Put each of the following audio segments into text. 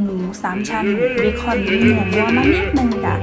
หมูสามชั้นเบคอนเนื้อวัวมานิดนึงจ้ะ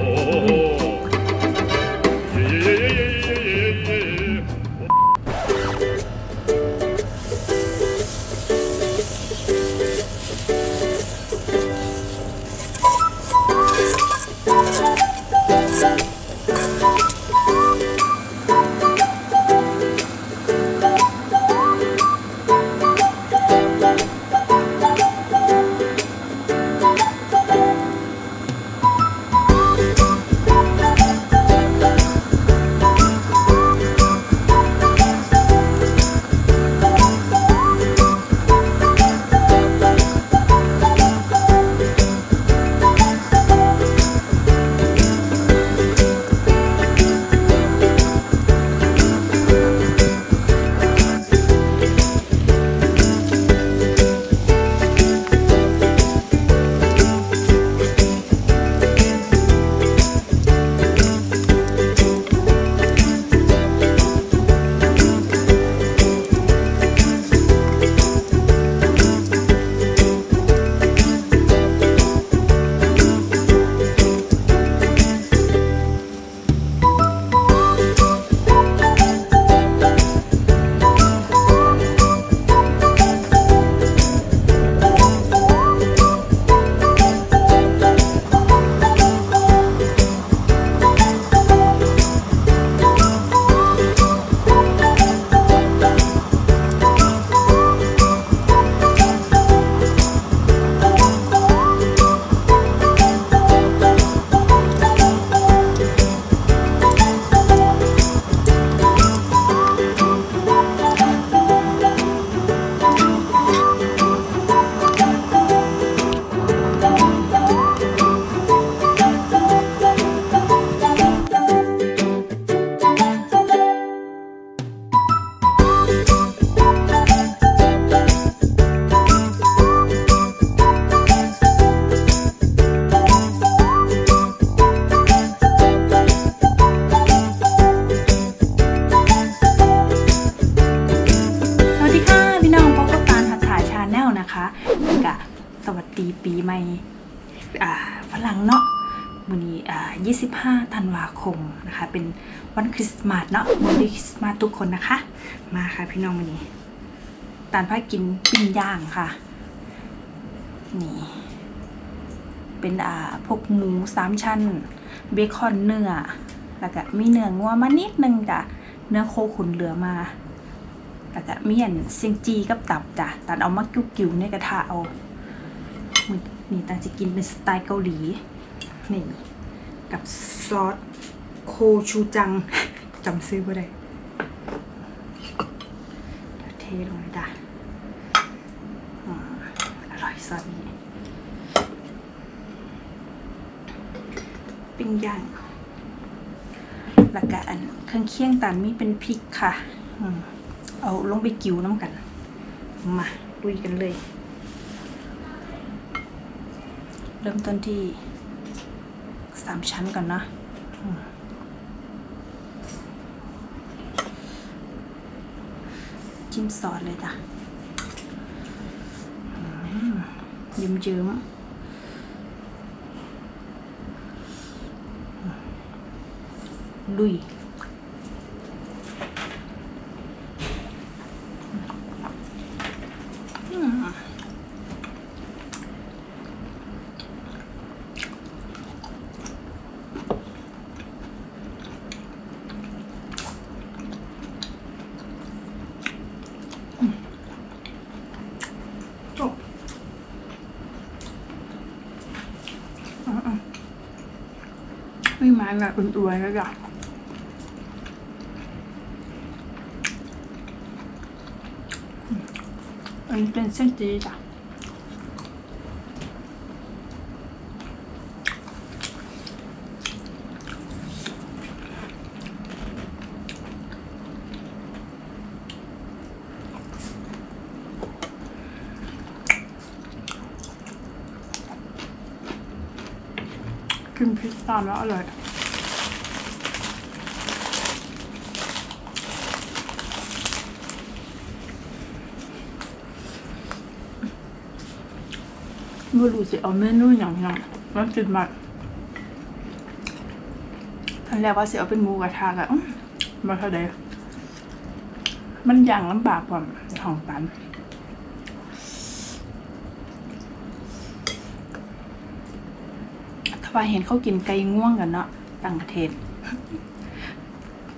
วันคริสต์มาสเนาะวันดีคริสต์มาสทุกคนนะคะ มาค่ะพี่น้องวันนี้ตานพากินปิ้งย่างค่ะ นี่ เป็นอ่าพวกหมูสามชั้น เบคอนเนื้อ แล้วก็มีเนื้องัวมานิดนึงจ้ะ เนื้อโคขุนเหลือมาแล้วก็มีอันเซียงจีกับตับจ้ะตันเอามากิ้วๆในกระทะเอานี่ตันจะกินเป็นสไตล์เกาหลี นี่ กับซอส โคชูจังจำซื้อบ่ได้เดี๋ยเทลงเลยจ้ะอร่อยซอสนี้ปิ้งย่างแล้วก็อันเครื่องเคียงตันมีเป็นพริกค่ะอเอาลงไปกิ้วน้ำกัน มาลุยกันเลย เริ่มต้นที่สามชั้นก่อนนะอืม จิ้มซอสเลยจ้ะยืมยืมๆลุย จบ ไม่มาแบบอุ่นๆแล้วจ้ะอืมอันนี้เป็นเส้นจีจ้ะกินพิซซ่าแล้วอร่อย ม ไม่รู้สิเอาเมนูอย่างพี่น้องมันจุดมากทันแรกว่าสิเอาเป็นหมูกระทะอะมาเท่าใดมันอย่างลำบากกว่าของตันถ้าว่าเห็นเขากินไก่ง่วงกันเนาะต่างประเทศ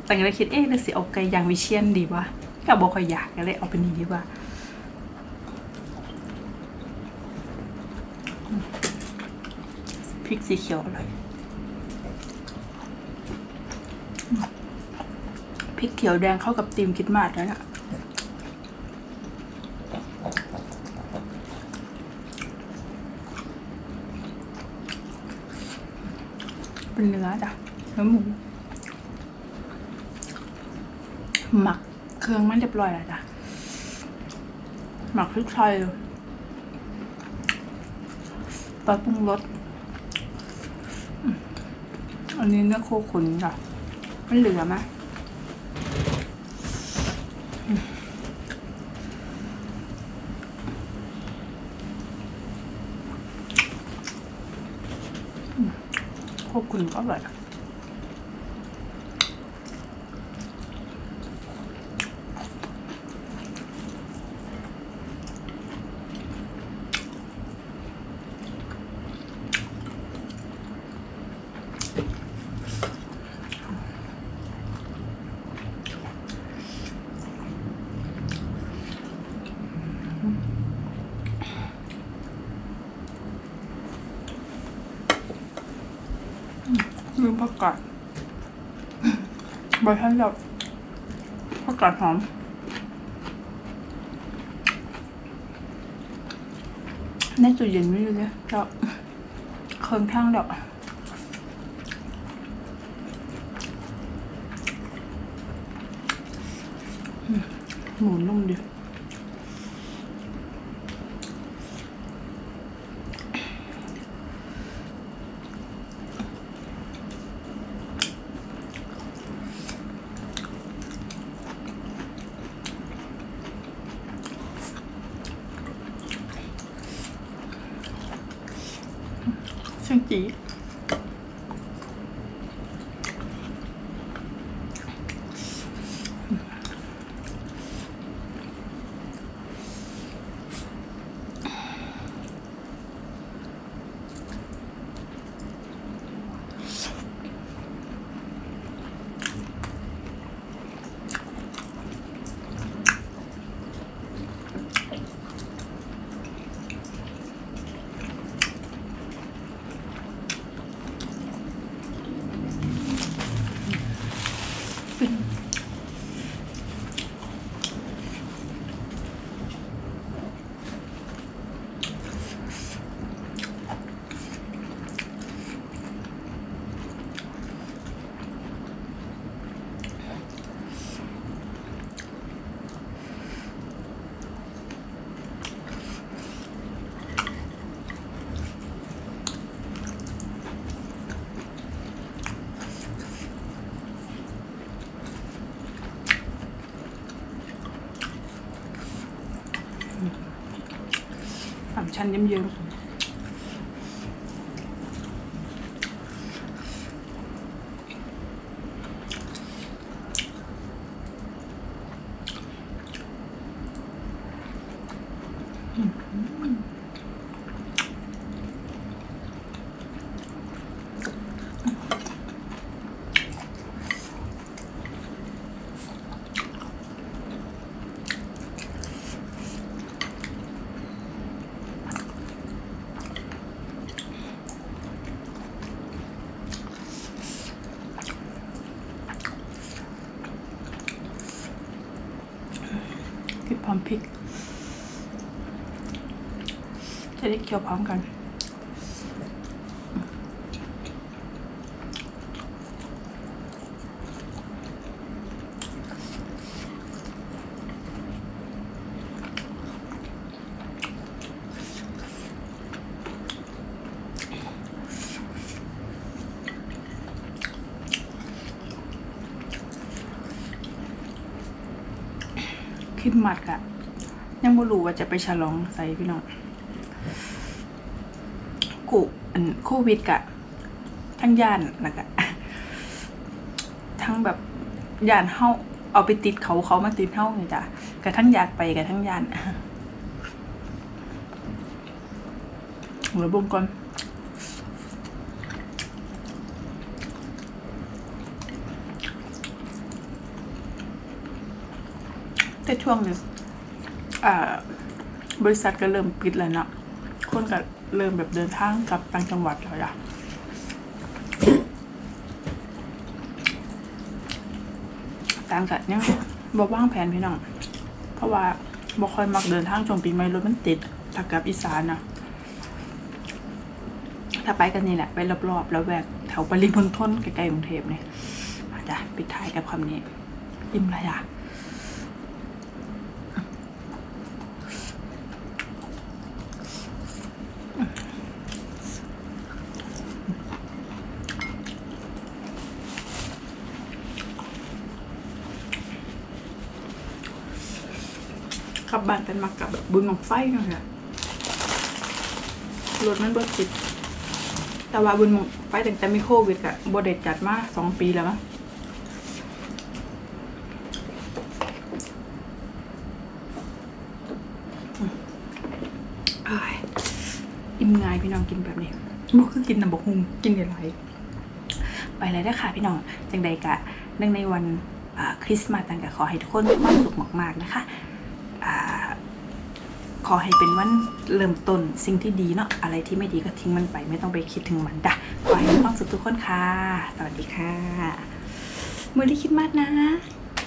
แต่ก็เลยคิดเอ๊ะหรือสิเอาไก่ย่างวิเชียนดีวะก็บอกค่อยอยากก็เลยเอาเป็นนี้ดีกว่า ริกสีเขียวอร่อยพริกเขียวแดงเข้ากับตีมคิดมาดแล้วนะเป็นเนื้อจ้ะเนื้อหมู หมักเครื่องมันเรียบร้อยแล้วจ้ะ หมักพริกไทยปลาปรุงรส อันนี้เนื้อโคขุนค่ะ มันเหลือไหมอืมอืมโคขุนก็อร่อย ลืมผักกาดใบท่านแบบผักกาดหอมในตู้เย็นไม่รู้เลยก็เคิงข้างดอกหมูนุ่มดิ ช่า ชั้นเยิ้มๆ พร้อมพริก จะได้เคี่ยวพร้อมกัน คลิปหมัดกะยังไม่รู้ว่าจะไปฉลองใส่พี่น้องโคอันโควิดกะ ทั้งย่านแล้วก็ทั้งแบบย่านเฮาเอาไปติดเขาเขามาติดเฮาไงจ้ะกะทั้งอยากไปกะทั้งย่านหัวบงก่อน แต่ช่วงนี้อ่าบริษัทก็เริ่มปิดแล้วเนาะคนก็เริ่มแบบเดินทางกลับต่างจังหวัดแล้วอะต่างกันเนี่ยบ่ว่างแผนพี่น้อง เพราะว่าบ่ค่อยมักเดินทางช่วงปีใหม่รถมันติดถ้ากับอีสานนะถ้าไปกันนี่แหละ ไปรอบๆ แล้วแวกแถวปริมณฑลใกล้ๆกรุงเทพเนี่ยอาจจะปิดท้ายกับคำนี้ อิ่มเลยอะ ขับบ้านเป็นมากับแบบบุญของไฟเนาะค่ะรถมันเบิดติดแต่ว่าบุญของไฟตั้งแต่มีโควิดอะบไดจัดมาสองปีแล้วมั้งอืมอ้ายอิ่มง่ายพี่น้องกินแบบนี้บ่คือกินน้ำบกฮุงกินหลายๆไปเลยได้อค่ะพี่น้องจังใดกะเนื่องในวันอ่าคริสต์มาสต่างกะขอให้ทุกคนมีความสุขมากๆนะคะอ่า ขอให้เป็นวันเริ่มต้นสิ่งที่ดีเนาะอะไรที่ไม่ดีก็ทิ้งมันไป ไม่ต้องไปคิดถึงมันจ้ะขอให้มีความสุขทุกคนค่ะ สวัสดีค่ะมือที่คิดมากนะ